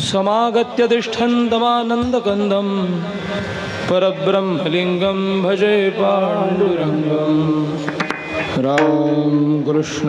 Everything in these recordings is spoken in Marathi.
समागत्य तिष्ठन्तमानन्दकन्दं परब्रह्मलिङ्गं भजे पाण्डुरङ्गं राम कृष्ण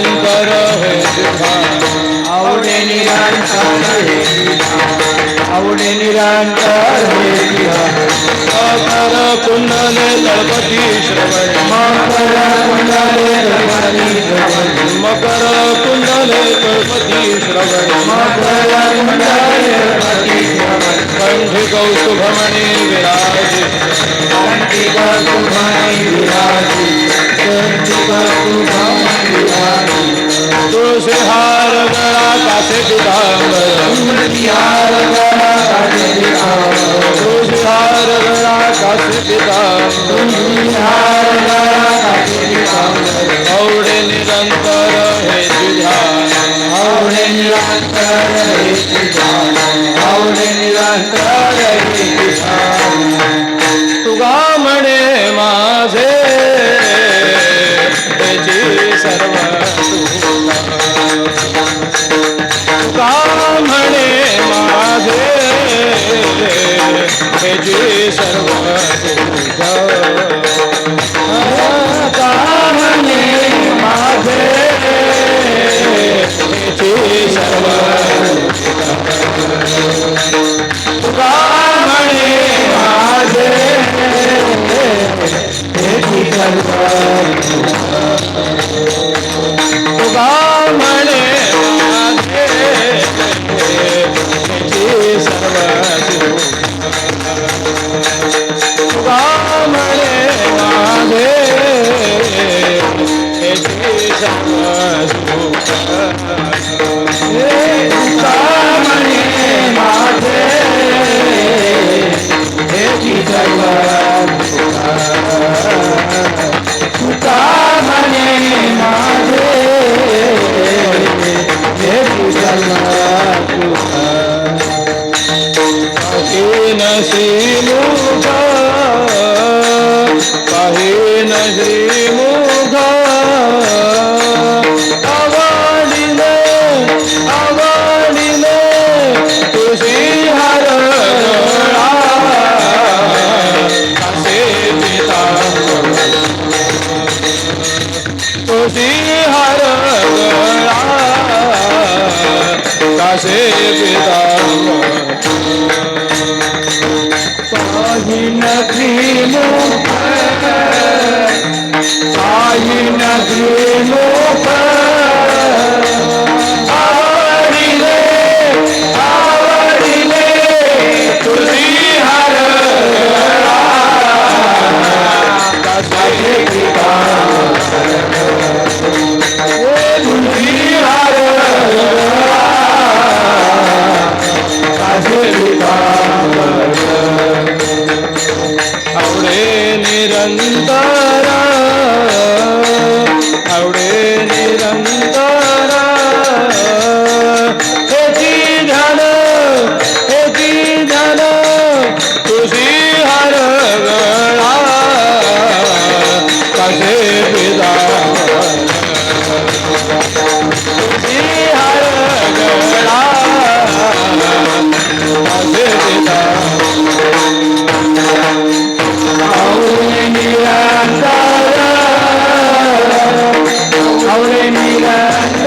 भजन करो हे तुझा आवडे निरांतर आवडे निरांतर हे तुझा अकर कुंडले गणपती श्रवण। मकर कुंडले गणपती श्रवण। मकर कुंडले गणपती श्रवण। मकर कुंडले जाओ श्री मुगा पाहेन श्री मुगा. आवाडिले आवाडिले तुझी हर असे पिता तुझी हर कासे पिता you. आवडे निरंतर